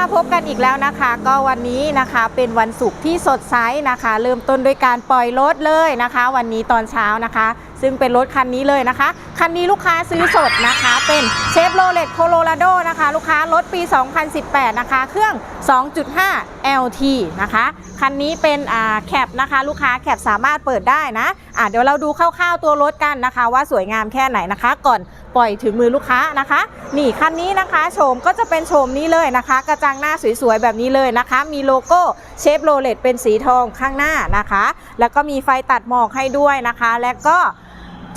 มาพบกันอีกแล้วนะคะ ก็วันนี้นะคะเป็นวันศุกร์ที่สดใสนะคะ เริ่มต้นด้วยการปล่อยรถเลยนะคะ วันนี้ตอนเช้านะคะ ซึ่งเป็นรถคันนี้เลยนะคะ คันนี้ลูกค้าซื้อสดนะคะ เป็นเชฟโรเลตโคโลราโดนะคะ ลูกค้ารถปี 2018 นะคะ เครื่อง 2.5 LT นะคะ คันนี้เป็นอ่าแคปนะคะ ลูกค้าแคปสามารถเปิดได้นะอะเดี๋ยวเราดูคร่าวๆตัวรถกันนะคะ ว่าสวยงามแค่ไหนนะคะ ก่อน ปล่อยถึงมือลูกค้านะคะ นี่คันนี้นะคะโฉมก็จะเป็นโฉมนี้เลยนะคะ กระจังหน้าสวยๆแบบนี้เลยนะคะ มีโลโก้เชฟโรเลตเป็นสีทองข้างหน้านะคะ แล้วก็มีไฟตัดหมอกให้ด้วยนะคะ และก็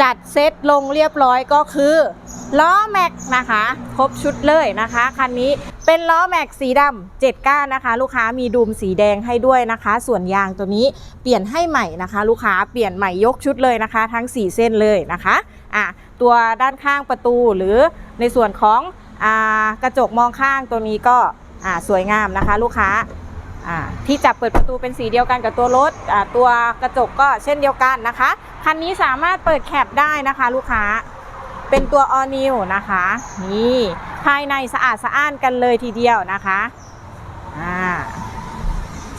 จัดเซตลงเรียบร้อยก็คือ ล้อแม็กนะคะ ครบชุดเลยนะคะคันนี้เป็นล้อแม็กสีดำเจ็ดก้านนะคะ ลูกค้ามีดูมสีแดงให้ด้วยนะคะ ส่วนยางตัวนี้เปลี่ยนให้ใหม่นะคะ ลูกค้าเปลี่ยนใหม่ยกชุดเลยนะคะ ทั้ง 4 เส้นเลยนะคะอะตัวด้านข้างประตูหรือในส่วนของอ่ากระจกมองข้างตัวนี้ก็อ่าสวยงามนะคะ ลูกค้าอ่าที่จับเปิดประตูเป็นสีเดียวกันกับตัวรถอ่าตัวกระจกก็เช่นเดียวกันนะคะ คันนี้สามารถเปิดแคปได้นะคะ ลูกค้า เป็นตัว all new นะคะ นี่ภายในสะอาดสะอ้านกันเลยทีเดียวนะคะอ่า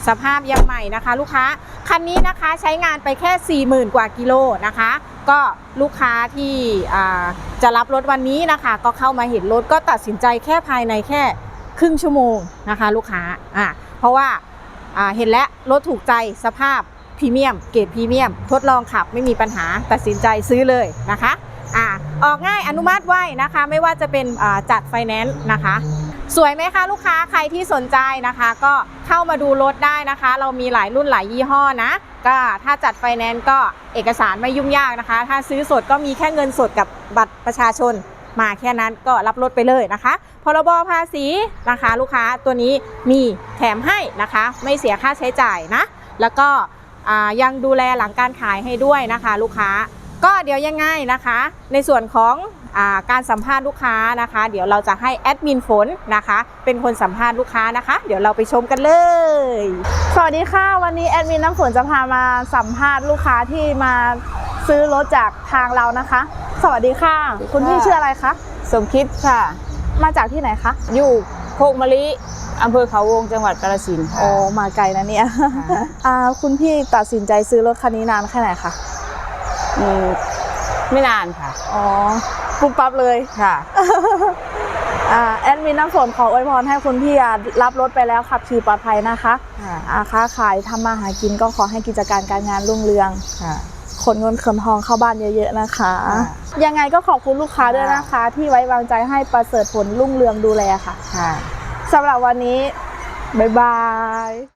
สภาพยังใหม่นะคะ ลูกค้าคันนี้นะคะใช้งานไปแค่ 40,000 กว่ากิโลนะคะ ก็ลูกค้าที่จะรับรถวันนี้นะคะ ก็เข้ามาเห็นรถก็ตัดสินใจแค่ภายในแค่ครึ่งชั่วโมงนะคะ ลูกค้าอ่าเพราะว่าเห็นแล้วรถถูกใจสภาพพรีเมียม เกรดพรีเมียม ทดลองขับไม่มีปัญหาตัดสินใจซื้อเลยนะคะ ออกง่ายอนุมัติไว้นะคะ ไม่ว่าจะเป็นจัดไฟแนนซ์นะคะ สวยไหมคะลูกค้าใครที่สนใจนะคะ ก็เข้ามาดูรถได้นะคะ เรามีหลายรุ่นหลายยี่ห้อนะ ก็ถ้าจัดไฟแนนซ์ก็เอกสารไม่ยุ่งยากนะคะ ถ้าซื้อสดก็มีแค่เงินสดกับบัตรประชาชนมาแค่นั้นก็รับรถไปเลยนะคะ พรบภาษีนะคะ ลูกค้าตัวนี้มีแถมให้นะคะ ไม่เสียค่าใช้จ่ายนะ แล้วก็ยังดูแลหลังการขายให้ด้วยนะคะ ลูกค้า ก็เดี๋ยวยังไงนะคะ ในส่วนของอาการสัมภาษณ์ลูกค้านะคะ เดี๋ยวเราจะให้แอดมินฝนนะคะ เป็นคนสัมภาษณ์ลูกค้านะคะ เดี๋ยวเราไปชมกันเลย สวัสดีค่ะวันนี้แอดมินน้ำฝนจะพามาสัมภาษณ์ลูกค้าที่มาซื้อรถจากทางเรานะคะ สวัสดีค่ะคุณพี่ชื่ออะไรคะสมคิดค่ะ มาจากที่ไหนคะอยู่โคกมะลิอำเภอเขาวงจังหวัดกาฬสินธุ์ค่ะ โอ้มาไกลนะเนี่ยค่ะ อ่าคุณพี่ตัดสินใจซื้อรถคันนี้นานแค่ไหนคะ อืมไม่นานค่ะ อ๋อปุ๊บปั๊บเลยค่ะ อ่าแอดมินน้ำฝนขออวยพรให้คุณพี่อะรับรถไปแล้วขับขี่ปลอดภัยนะคะค่ะ อาค้าขายทำมาหากินก็ขอให้กิจการการงานรุ่งเรือง ค่ะ ขนเงินขนทองเข้าบ้านเยอะๆนะคะ ค่ะ ยังไงก็ขอบคุณลูกค้าด้วยนะคะ ที่ไว้วางใจให้ประเสริฐผลรุ่งเรืองดูแลค่ะค่ะ สำหรับวันนี้ บ๊ายบาย